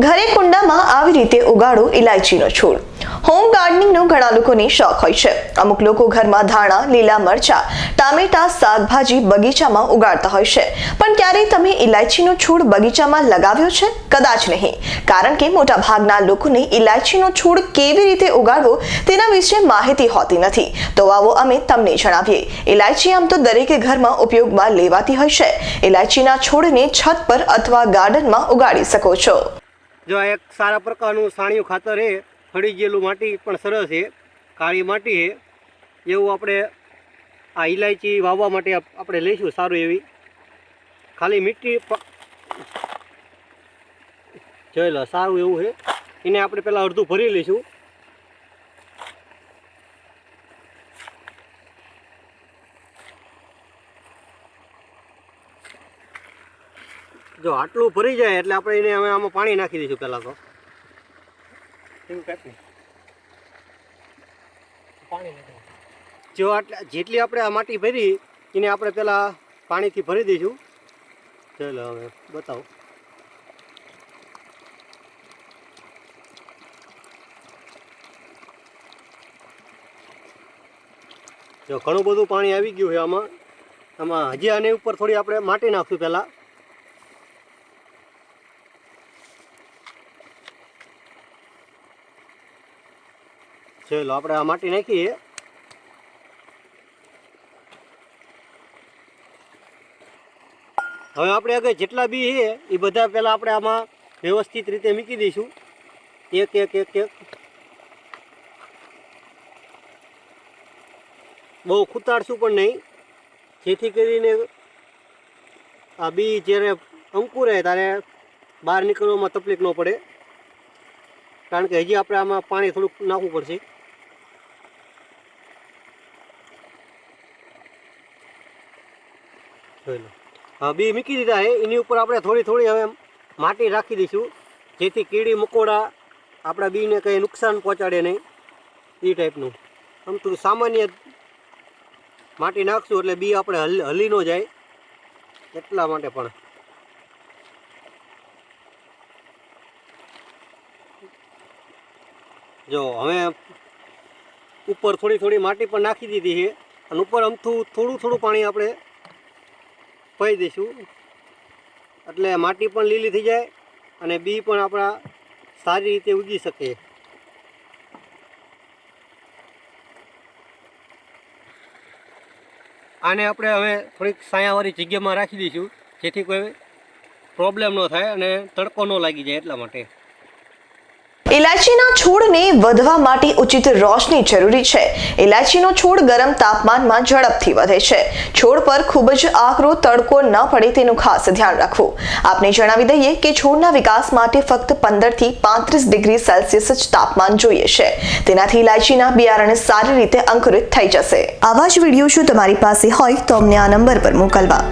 ઘરે કુંડામાં આવી રીતે ઉગાડો ઇલાયચીનો છોડ. હોમ ગાર્ડનિંગનો ઘણા લોકોને શોખ હોય છે. અમુક લોકો ઘરમાં ધાણા, લીલા મરચા, ટામેટા, શાકભાજી બગીચામાં ઉગાડતા હોય છે. પણ ક્યારેય તમે ઇલાયચીનો છોડ બગીચામાં લગાવ્યો છે? કદાચ નહીં. કારણ કે મોટા ભાગના લોકોને ઇલાયચીનો છોડ કેવી રીતે ઉગાડવો તેના વિશે માહિતી હોતી નથી. તો આવો અમે તમને જણાવીએ. ઇલાયચી આમ તો દરેક ઘરમાં ઉપયોગમાં લેવાતી હોય છે. ઇલાયચીના છોડને છત પર અથવા ગાર્ડનમાં ઉગાડી શકો છો. જો એક સારા પ્રકારનું સાણિયું ખાતર છે, ફળી ગયેલું માટી પણ સરસ છે, કાળી માટી છે. એવું આપણે આ ઇલાયચી વાવવા માટે આપણે લઈશું સારું એવી. ખાલી મીઠી જોઈ લો, સારું એવું છે. એને આપણે પહેલાં અડધું ભરી લઈશું. જો આટલું ભરી જાય એટલે આપણે એને હવે આમાં પાણી નાખી દઈશું પહેલાં તો. જો આટલા જેટલી આપણે આ માટી ભરી એને આપણે પહેલાં પાણીથી ભરી દઈશું. ચાલો હવે બતાવો. જો ઘણું બધું પાણી આવી ગયું છે આમાં. આમાં હજી આની ઉપર થોડી આપણે માટી નાખશું પહેલાં. ચલો આપણે આ માટી નાખીએ. હવે આપણે આગળ જેટલા બી છે, એ બધા પહેલાં આપણે આમાં વ્યવસ્થિત રીતે મૂકી દઈશું. એક એક એક એક. બહુ ખૂતાડશું પણ નહીં. જેથી કરીને આ બી જ્યારે અંકુરે ત્યારે બહાર નીકળવામાં તકલીફ ન પડે. કારણ કે હજી આપણે આમાં પાણી થોડુંક નાખવું પડશે. જોઈ બી મૂકી દીધા છે એની ઉપર આપણે થોડી થોડી હવે માટી રાખી દઈશું. જેથી કીડી, મકોડા આપણા બીને કંઈ નુકસાન પહોંચાડે નહીં. એ ટાઈપનું. આમ તો સામાન્ય માટી નાખશું એટલે બી આપણે હલ, હલી ન જાય. એટલા માટે પણ. જો, હવે ઉપર થોડી થોડી માટી પણ નાખી દીધી છે. અને ઉપર અમથું થોડું થોડું પાણી આપણે પાઈ દઈશું. એટલે માટી પણ લીલી થઈ જાય અને બી પણ આપણા સારી રીતે ઉગી શકે. આને આપણે હવે થોડીક સાયાવાળી જગ્યામાં રાખી દઈશું, જેથી કોઈ પ્રોબ્લેમ ન થાય અને તડકો ન લાગી જાય એટલા માટે. ઇલાયચીના છોડને વધવા માટે ઉચિત રોશની જરૂરી છે. ઇલાયચીનો છોડ ગરમ તાપમાનમાં ઝડપથી વધે છે. છોડ પર ખૂબ જ આકરો તડકો ન પડે તેનું ખાસ ધ્યાન રાખવું. આપને જણાવી દઈએ કે છોડના વિકાસ માટે ફક્ત પંદરથી પાંત્રીસ ડિગ્રી સેલ્સિયસ જ તાપમાન જોઈએ છે. તેનાથી ઇલાયચીના બિયારણ સારી રીતે અંકુરિત થઈ જશે. આવા જ વીડિયો જો તમારી પાસે હોય તો અમને આ નંબર પર મોકલવા.